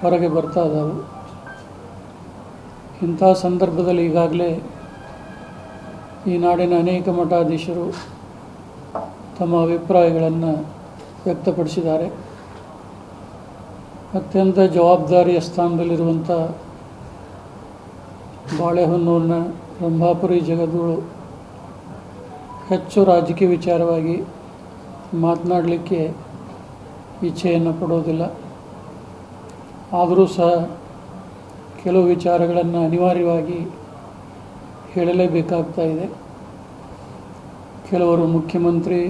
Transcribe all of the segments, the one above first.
ಹೊರಗೆ ಬರ್ತಾ ಇದ್ದಾವೆ. ಇಂಥ ಸಂದರ್ಭದಲ್ಲಿ ಈಗಾಗಲೇ ಈ ನಾಡಿನ ಅನೇಕ ಮಠಾಧೀಶರು ತಮ್ಮ ಅಭಿಪ್ರಾಯಗಳನ್ನು ವ್ಯಕ್ತಪಡಿಸಿದ್ದಾರೆ. ಅತ್ಯಂತ ಜವಾಬ್ದಾರಿಯ ಸ್ಥಾನದಲ್ಲಿರುವಂಥ ಬಾಳೆಹೊನ್ನೂರಿನ ರಂಭಾಪುರಿ ಜಗದ್ಗಳು ಹೆಚ್ಚು ರಾಜಕೀಯ ವಿಚಾರವಾಗಿ ಮಾತನಾಡಲಿಕ್ಕೆ ಇಚ್ಛೆಯನ್ನು ಪಡೋದಿಲ್ಲ ಆದರೂ ಸಹ ಕೆಲವು ವಿಚಾರಗಳನ್ನು ಅನಿವಾರ್ಯವಾಗಿ ಹೇಳಲೇಬೇಕಾಗ್ತಾ ಇದೆ. ಕೆಲವರು ಮುಖ್ಯಮಂತ್ರಿ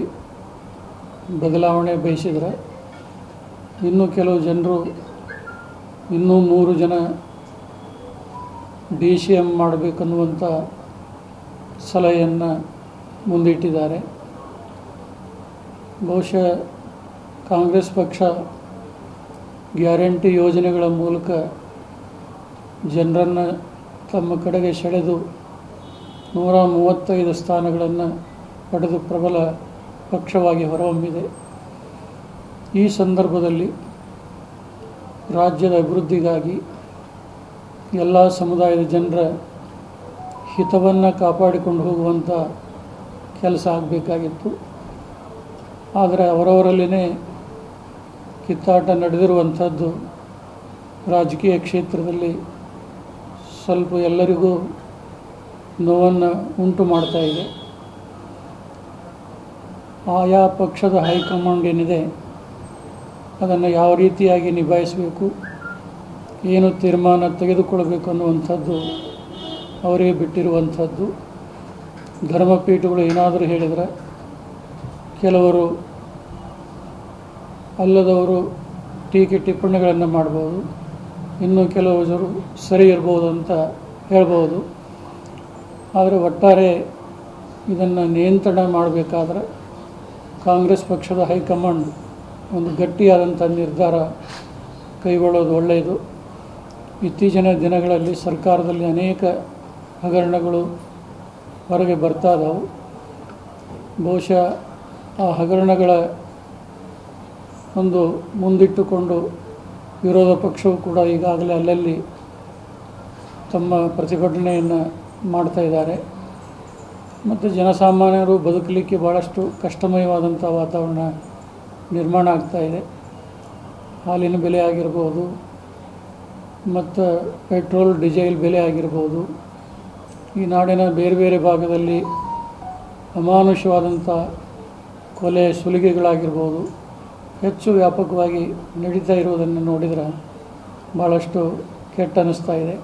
ಬದಲಾವಣೆ ಬಯಸಿದರೆ ಇನ್ನು ಕೆಲವು ಜನರು ಇನ್ನೂ ಮೂರು ಜನ ಡಿ ಸಿ ಎಂ ಮಾಡಬೇಕನ್ನುವಂಥ ಸಲಹೆಯನ್ನು ಮುಂದಿಟ್ಟಿದ್ದಾರೆ. ಬಹುಶಃ ಕಾಂಗ್ರೆಸ್ ಪಕ್ಷ ಗ್ಯಾರಂಟಿ ಯೋಜನೆಗಳ ಮೂಲಕ ಜನರನ್ನು ತಮ್ಮ ಕಡೆಗೆ ಸೆಳೆದು ನೂರ ಮೂವತ್ತೈದು ಸ್ಥಾನಗಳನ್ನು ಪಡೆದು ಪ್ರಬಲ ಪಕ್ಷವಾಗಿ ಹೊರಹೊಮ್ಮಿದೆ. ಈ ಸಂದರ್ಭದಲ್ಲಿ ರಾಜ್ಯದ ಅಭಿವೃದ್ಧಿಗಾಗಿ ಎಲ್ಲ ಸಮುದಾಯದ ಜನರ ಹಿತವನ್ನು ಕಾಪಾಡಿಕೊಂಡು ಹೋಗುವಂಥ ಕೆಲಸ ಆಗಬೇಕಾಗಿತ್ತು. ಆದರೆ ಅವರವರಲ್ಲಿನೇ ಕಿತ್ತಾಟ ನಡೆದಿರುವಂಥದ್ದು ರಾಜಕೀಯ ಕ್ಷೇತ್ರದಲ್ಲಿ ಸ್ವಲ್ಪ ಎಲ್ಲರಿಗೂ ನೋವನ್ನು ಉಂಟು ಮಾಡ್ತಾ ಇದೆ. ಆಯಾ ಪಕ್ಷದ ಹೈಕಮಾಂಡ್ ಏನಿದೆ ಅದನ್ನು ಯಾವ ರೀತಿಯಾಗಿ ನಿಭಾಯಿಸಬೇಕು, ಏನು ತೀರ್ಮಾನ ತೆಗೆದುಕೊಳ್ಬೇಕು ಅನ್ನುವಂಥದ್ದು ಅವರಿಗೆ ಬಿಟ್ಟಿರುವಂಥದ್ದು. ಧರ್ಮಪೀಠಗಳು ಏನಾದರೂ ಹೇಳಿದರೆ ಕೆಲವರು ಅಲ್ಲದವರು ಟೀಕೆ ಟಿಪ್ಪಣಿಗಳನ್ನು ಮಾಡ್ಬೋದು. ಇನ್ನು ಕೆಲವು ಜನರು ಸರಿ ಇರ್ಬೋದು ಅಂತ ಹೇಳ್ಬೋದು. ಆದರೆ ಒಟ್ಟಾರೆ ಇದನ್ನು ನಿಯಂತ್ರಣ ಮಾಡಬೇಕಾದ್ರೆ ಕಾಂಗ್ರೆಸ್ ಪಕ್ಷದ ಹೈಕಮಾಂಡ್ ಒಂದು ಗಟ್ಟಿಯಾದಂಥ ನಿರ್ಧಾರ ಕೈಗೊಳ್ಳೋದು ಒಳ್ಳೆಯದು. ಇತ್ತೀಚಿನ ದಿನಗಳಲ್ಲಿ ಸರ್ಕಾರದಲ್ಲಿ ಅನೇಕ ಹಗರಣಗಳು ಹೊರಗೆ ಬರ್ತಾ ಇದ್ದಾವೆ ಬಹುಶಃ ಆ ಹಗರಣಗಳ ಒಂದು ಮುಂದಿಟ್ಟುಕೊಂಡು ವಿರೋಧ ಪಕ್ಷವು ಕೂಡ ಈಗಾಗಲೇ ಅಲ್ಲಲ್ಲಿ ತಮ್ಮ ಪ್ರತಿಭಟನೆಯನ್ನು ಮಾಡ್ತಾ ಇದ್ದಾರೆ. ಮತ್ತು ಜನಸಾಮಾನ್ಯರು ಬದುಕಲಿಕ್ಕೆ ಭಾಳಷ್ಟು ಕಷ್ಟಮಯವಾದಂಥ ವಾತಾವರಣ ನಿರ್ಮಾಣ ಆಗ್ತಾ ಇದೆ. ಹಾಲಿನ ಬೆಲೆ ಆಗಿರ್ಬೋದು, ಮತ್ತು ಪೆಟ್ರೋಲ್, ಡೀಸೆಲ್ ಬೆಲೆ ಆಗಿರ್ಬೋದು, ಈ ನಾಡಿನ ಬೇರೆ ಬೇರೆ ಭಾಗದಲ್ಲಿ ಅಮಾನುಷವಾದಂಥ ಕೊಲೆ, ಸುಲಿಗೆಗಳಾಗಿರ್ಬೋದು ಹೆಚ್ಚು ವ್ಯಾಪಕವಾಗಿ ನಡೀತಾ ಇರುವುದನ್ನು ನೋಡಿದರೆ ಭಾಳಷ್ಟು ಕೆಟ್ಟ ಅನ್ನಿಸ್ತಾ ಇದೆ.